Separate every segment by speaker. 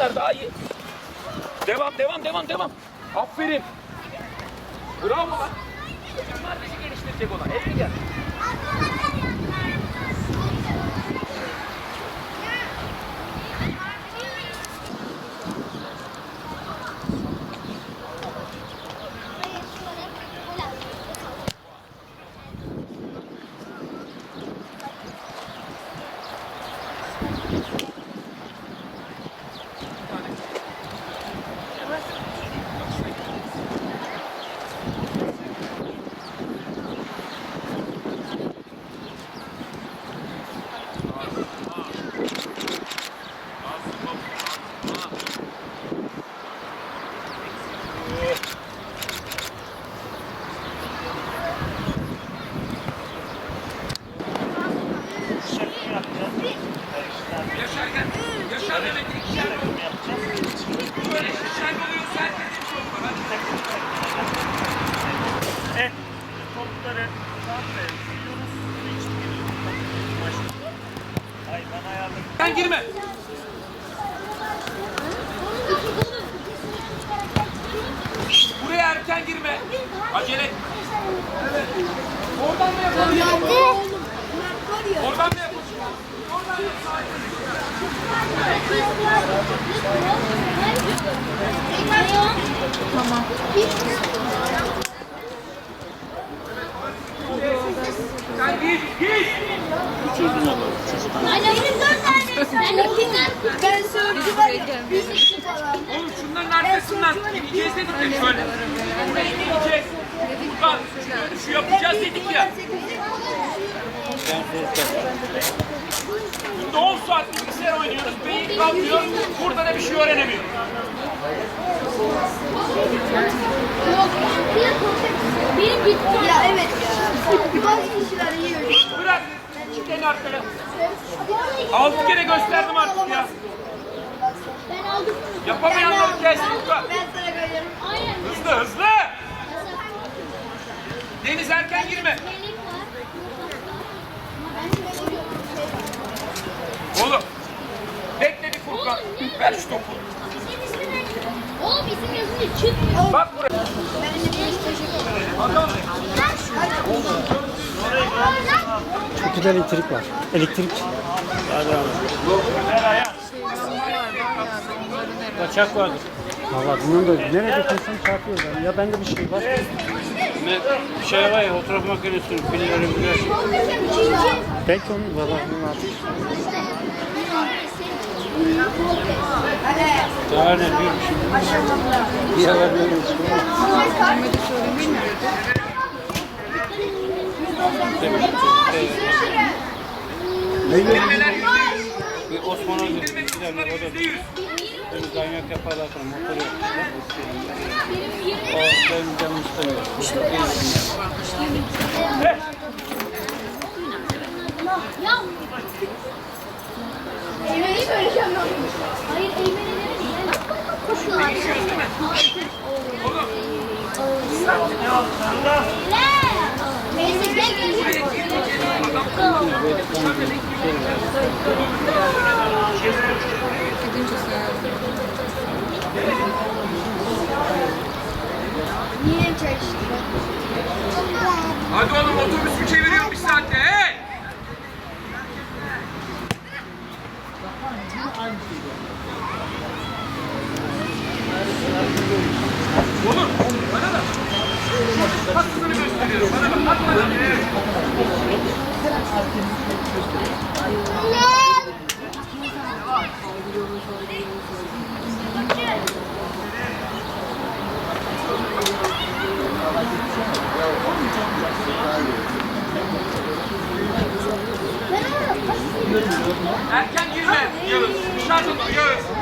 Speaker 1: kadar daha iyi. Devam devam devam devam. Aferin. Bravo lan. Bunlar bizi geliştirecek olan. Elini gel. Yaşar gel. Yaşar evet ikişer gol. Böyle ikişer gol yiyorsa herkesin çok var. Hadi.
Speaker 2: Evet. Topları zaten yiyoruz. Hiç bir Ay ben ayarladım.
Speaker 1: Sen girme. Buraya erken girme. Acele et. Oradan mı yapalım? Oradan mı yapalım? Oradan yap.
Speaker 3: Tamam.
Speaker 1: Sen git, git.
Speaker 3: Benim dört? Ben sörcü var ya.
Speaker 1: Oğlum şunların arkasından gideceğiz dedik ya şöyle. Buraya gideceğiz. Furkan, şu yapacağız dedik ya. Günde 10 saat bilgisayar oynuyoruz. Beyin kalkıyor. Burada da bir şey öğrenemiyor.
Speaker 3: Benim bitti. Ya evet ya. Bazı kişiler yiyor.
Speaker 1: Bırak. Çık en arkaya. Altı kere gösterdim artık ya.
Speaker 3: Ben aldım.
Speaker 1: Yapamayanları kes Furkan.
Speaker 3: Ben sana. Aynen.
Speaker 1: Hızlı hızlı. Deniz erken girme.
Speaker 3: Melek var. Ben size koyuyorum.
Speaker 1: Oğlum. Bekle bir Furkan. Ver şu topu.
Speaker 3: Bizim ismi ne? O bizim yazınca çıkmıyor.
Speaker 1: Bak buraya.
Speaker 3: Ben de bir teşekkür ederim.
Speaker 1: Adam.
Speaker 4: Çok güzel elektrik var. Elektrik.
Speaker 2: Kaçak vardır.
Speaker 4: Valla bunun da nerede dokunsan çarpıyorlar. Ya bende bir şey var.
Speaker 2: Ne bir şey var ya fotoğraf makinesinin pilleri bile.
Speaker 4: Belki onun valla bunun altı.
Speaker 2: Daha ne bir şey.
Speaker 4: Bir ara böyle bir şey var.
Speaker 1: Girmeler yüzde yüz.
Speaker 2: Gidiyor.
Speaker 1: kısımları
Speaker 2: O da bir ganyak yaparlar sonra motor yapıyorlar. O benim canım istemiyor.
Speaker 3: Ya. Eymen'i söyleyeceğim ben. Hayır Eymen'i demedim. Koşuyorlar.
Speaker 1: Değil mi? Oğlum.
Speaker 3: Niye çalıştın?
Speaker 1: Hadi oğlum otobüsü çeviriyorum bir saatte. Hey! Oğlum bana bak. Bak kızını gösteriyorum. Bana bak. Bana. Erken girme. Yağız. Dışarıda dur Yağız.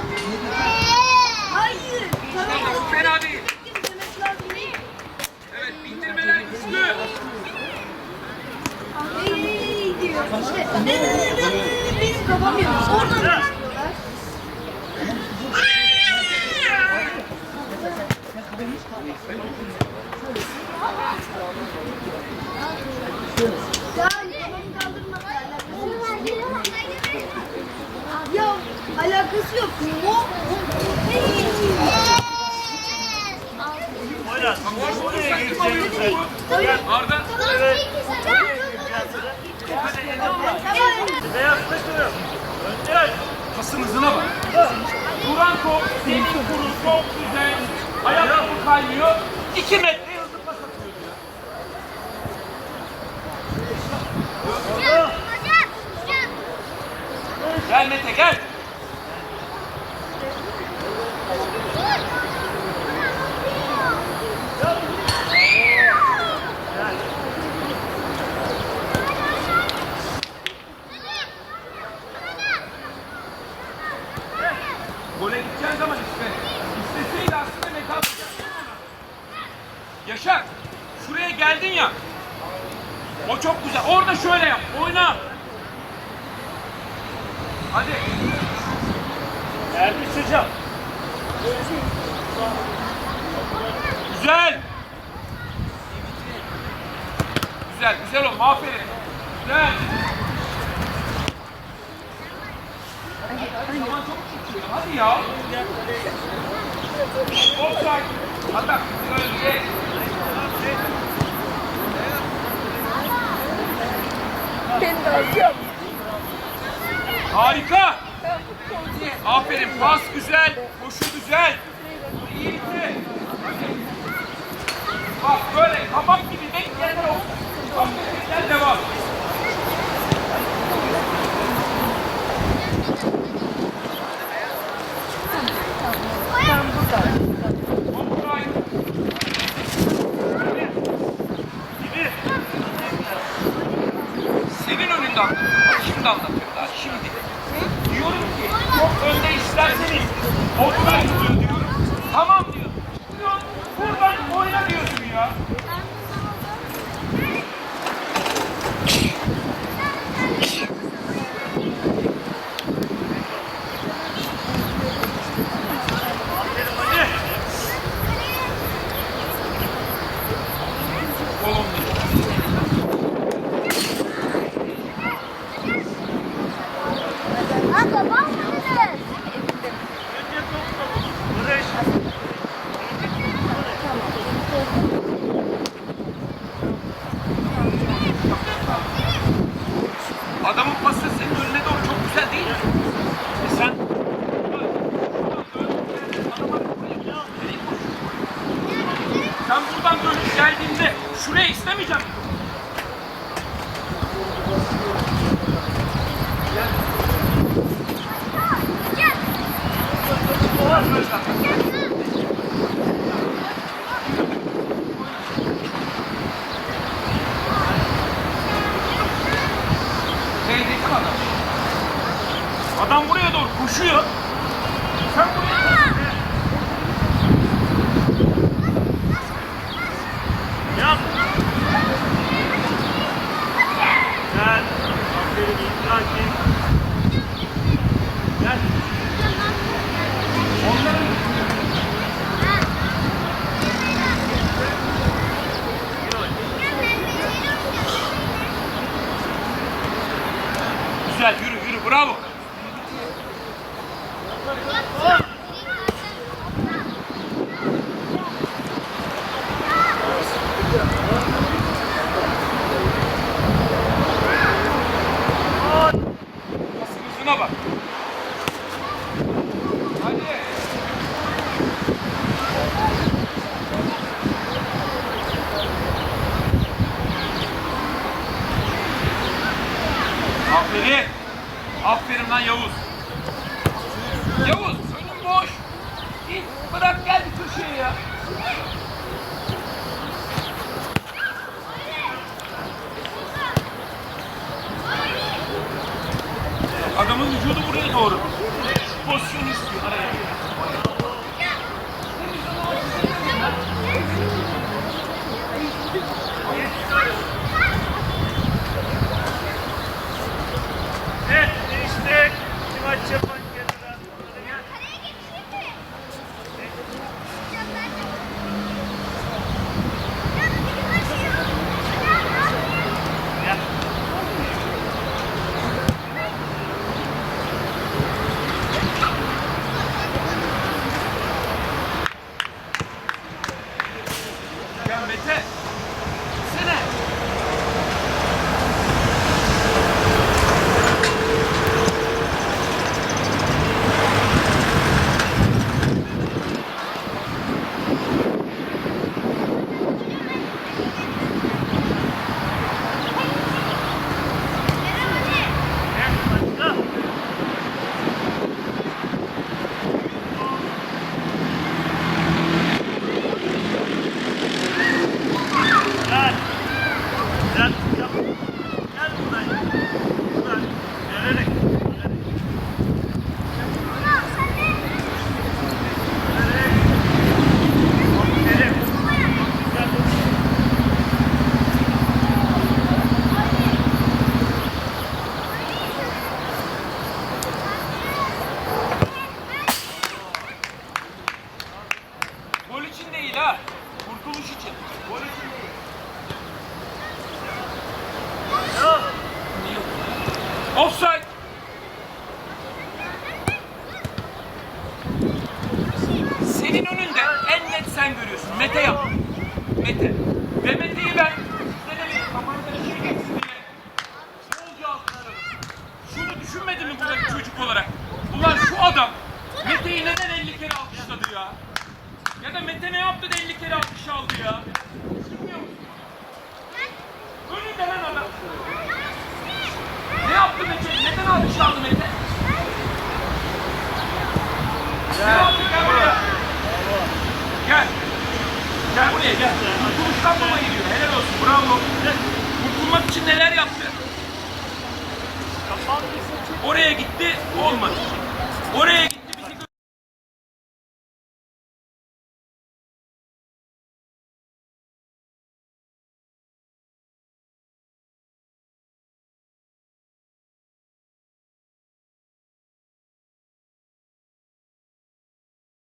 Speaker 3: Ne ne ne ne? Benim kafam yok. Oradan Ya alakası yok. Mo Oynar. Oraya gireceğim
Speaker 1: sen. Arda. Evet. Hadi.
Speaker 2: Beyaz takım. Önce.
Speaker 1: Pasın hızına bak. Duran top, senin kurun çok güzel. Ayak topu kaymıyor. 2 metre hızlı pas atıyor ya. Gel Mete gel. Gole gideceğin zaman işte. İsteseydi aslında Mete atacaktı ona. Yaşar, şuraya geldin ya. O çok güzel. Orada şöyle yap. Oyna. Hadi.
Speaker 2: Ermiş hocam.
Speaker 1: Güzel. Güzel, güzel oğlum. Aferin. Güzel. Zaman çok çıkıyor. Hadi ya. Offside. Atak. Önce.
Speaker 3: Ben de atıyorum.
Speaker 1: Harika. Aferin. Pas güzel. Koşu güzel. İyi bitti. Bak böyle kabak gibi bekleyenler olsun. Bak bekleyen devam. Jackie. Hızına bak. Hadi. Aferin. Aferin lan Yavuz. Yavuz önün boş. Git bırak gel bir köşeye ya. Adamın vücudu buraya doğru. Pozisyonu istiyor Mete'yi neden 50 kere alkışladı ya? Ya da Mete ne yaptı da 50 kere alkış aldı ya? Bilmiyor musun? Önünde lan adam.
Speaker 2: Ne yaptı Mete? Neden alkış aldı Mete? Gel.
Speaker 1: Ne yaptı? Gel buraya. Gel. Gel buraya gel. Kurtuluştan baba geliyor. Helal olsun. Bravo. Kurtulmak için neler yaptı? Oraya gitti. Olmadı. Oraya gitti.